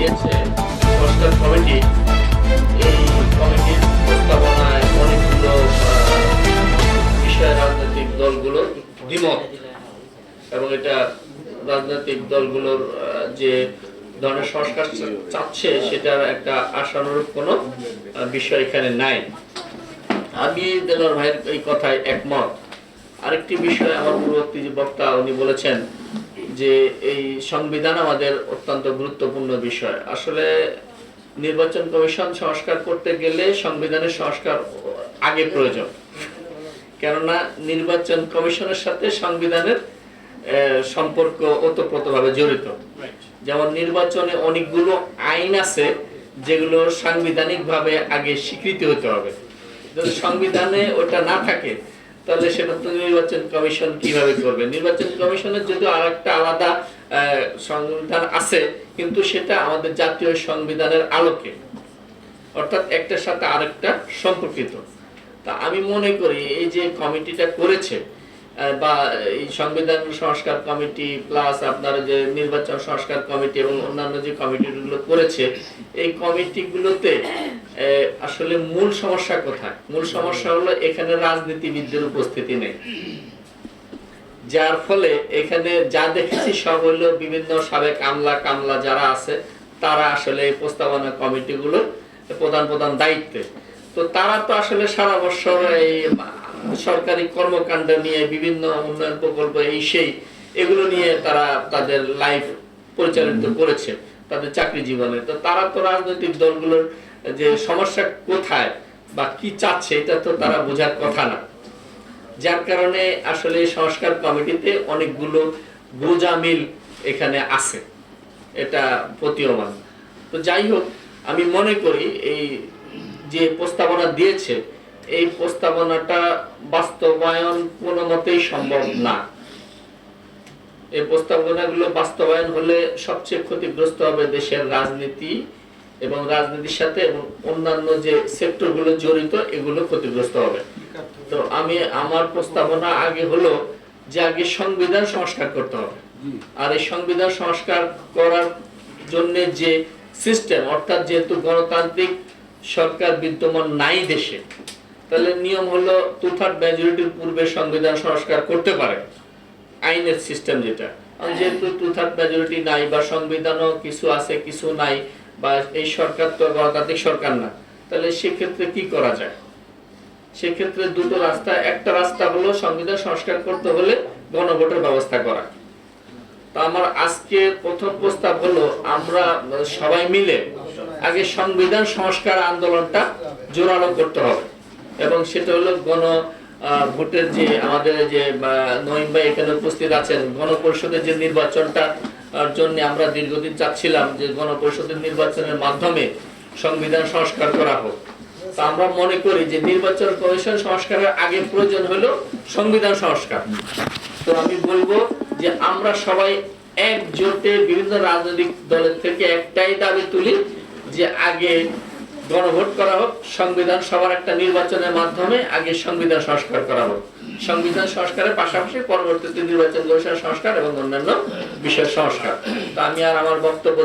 দিয়েছে সংস্কার কমিটি, এই কমিটির প্রস্তাবনায় অনেকগুলো বিষয় রাজনৈতিক দলগুলো দ্বিমত। এবং এটা রাজনৈতিক দলগুলোর যে ধরনের সংস্কার চাচ্ছে সেটার একটা আশানুরূপ কোনো বিষয় এখানে নাই। আমি দেলোয়ার ভাইয়ের এই কথায় একমত। আরেকটি বিষয় আমার পূর্ববর্তী যে বক্তা উনি বলেছেন যে এই সংবিধান আমাদের অত্যন্ত গুরুত্বপূর্ণ বিষয়। আসলে নির্বাচন কমিশন সংস্কার করতে গেলে সংবিধানের সংস্কার আগে প্রয়োজন। কেননা নির্বাচন কমিশনের সাথে সংবিধানের সম্পর্ক ওতপ্রোতভাবে জড়িত। যেমন নির্বাচনে অনেকগুলো আইন আছে যেগুলো সাংবিধানিকভাবে আগে স্বীকৃতি হতে হবে। যদি সংবিধানে ওটা না থাকে তাহলে সেটা তো নির্বাচন কমিশন কীভাবে করবে? নির্বাচন কমিশনের যদি আর একটা আলাদা সংবিধান আছে, কিন্তু সেটা আমাদের জাতীয় সংবিধানের আলোকে, অর্থাৎ একটার সাথে আরেকটা সম্পর্কিত। তা আমি মনে করি এই যে কমিটিটা করেছে বা এই সংবিধান সংস্কার কমিটি প্লাস আপনার যে নির্বাচন সংস্কার কমিটি এবং অন্যান্য যে কমিটিগুলো করেছে, এই কমিটিগুলোতে আসলে মূল সমস্যা কোথায়? মূল সমস্যা হলো এখানে রাজনীতিবিদদের উপস্থিতি নেই। যার ফলে এখানে যা দেখেছি সব হলো বিভিন্ন সাবেক আমলা কামলা যারা আছে, তারা আসলে এই প্রস্তাবনা কমিটিগুলোর প্রধান প্রধান দায়িত্বে। তো তারা তো আসলে সারা বছর এই সরকারি কর্মকাণ্ড নিয়ে বিভিন্ন উন্নয়ন প্রকল্প এই সেই, এগুলো নিয়ে তারা তাদের লাইফ পরিচালিত করেছে। তাদের চাকরি জীবনে। তো তারা তো রাজনৈতিক দলগুলোর যে সমস্যা কোথায় বা কি চাচ্ছে, এটা তো তারা বোঝার কথা না। যার কারণে আসলে সংস্কার কমিটিতে অনেকগুলো গোজামিল এখানে আছে। এটা প্রতীয়মান। তো যাই হোক, আমি মনে করি এই যে প্রস্তাবনা দিয়েছে, এই প্রস্তাবনাটা বাস্তবায়ন কোনো মতেই সম্ভব না। এই প্রস্তাবনাগুলো বাস্তবায়ন হলে সবচেয়ে ক্ষতিগ্রস্ত হবে দেশের রাজনীতি এবং রাজনীতির সাথে এবং অন্যান্য যে সেক্টরগুলো জড়িত এগুলো ক্ষতিগ্রস্ত হবে। তো আমি আমার প্রস্তাবনা আগে হলো যে আগে সংবিধান সংস্কার করতে হবে। আর এই সংবিধান সংস্কার করার জন্য যে সিস্টেম অর্থাৎ যেহেতু গণতান্ত্রিক সরকার বিদ্যমান নাই দেশে তাহলে নিয়ম হলো টু থার্ড মেজরিটির পূর্বে সংবিধান সংস্কার করতে পারে। আইনের সিস্টেম যেটা। যেহেতু টু থার্ড মেজরিটি নাই বা সংবিধানও কিছু আছে, কিছু নাই, বা এই সরকার তো গণতান্ত্রিক সরকার না, তাহলে সেক্ষেত্রে কি করা যায়? সেক্ষেত্রে দুটো রাস্তা, একটা রাস্তা হলো সংবিধান সংস্কার করতে হলে গণভোটের ব্যবস্থা করা। তা আমার আজকে প্রথম প্রস্তাব হলো, আমরা সবাই মিলে আগে সংবিধান সংস্কার আন্দোলনটা জোরালো করতে হবে। এবং সেটা হলো গণ ভোটের যে আমাদের যে নহিম ভাই এখানে উপস্থিত আছেন, গণপরিষদের যে নির্বাচনটা জন্য আমরা দীর্ঘদিন চাচ্ছিলাম যে গণপরিষদের নির্বাচনের মাধ্যমে সংবিধান সংস্কার করা হোক। আমরা মনে করি যে নির্বাচন কমিশন সংস্কারের আগে প্রয়োজন হলো সংবিধান সংস্কার। তো আমি বলব যে আমরা সবাই একজোটে বিভিন্ন রাজনৈতিক দলের থেকে একটাই দাবি তুলি যে আগে গণভোট করা হোক, সংবিধান সবার একটা নির্বাচনের মাধ্যমে আগে সংবিধান সংস্কার করা হোক। সংবিধান সংস্কারের পাশাপাশি পরবর্তীতে নির্বাচন কমিশন সংস্কার এবং অন্যান্য বিশেষ সংস্কার। তো আমি আর আমার বক্তব্য